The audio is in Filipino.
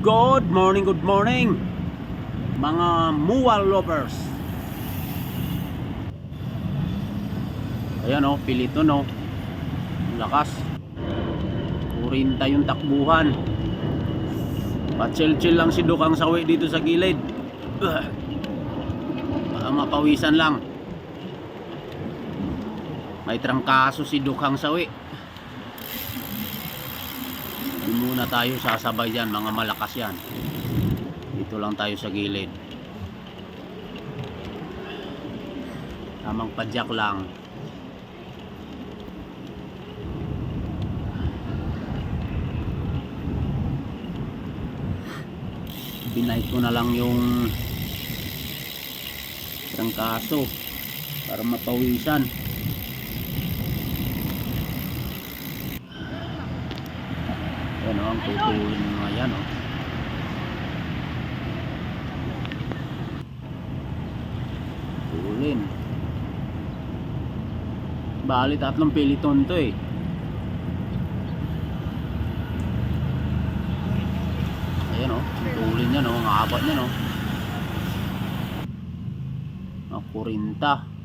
Good morning, good morning Mga muwal lovers. Ayan o, pilito no? Lakas. 40 yung takbuhan. Patsil-chill lang si Dukang Sawi dito sa gilid. Baka mapawisan lang. May trangkaso si Dukang Sawi Hindi muna tayo sasabay dyan, mga malakas yan. Dito lang tayo sa gilid. Tamang padyak lang. Binight ko na lang yung trangkaso para mapawisan. Yan o, ang tutulin mga yan o. Tulin. Bali, tatlong piliton to eh. Ayan o, ang tulin yan o, ang haba niyan o. Ang kurinta.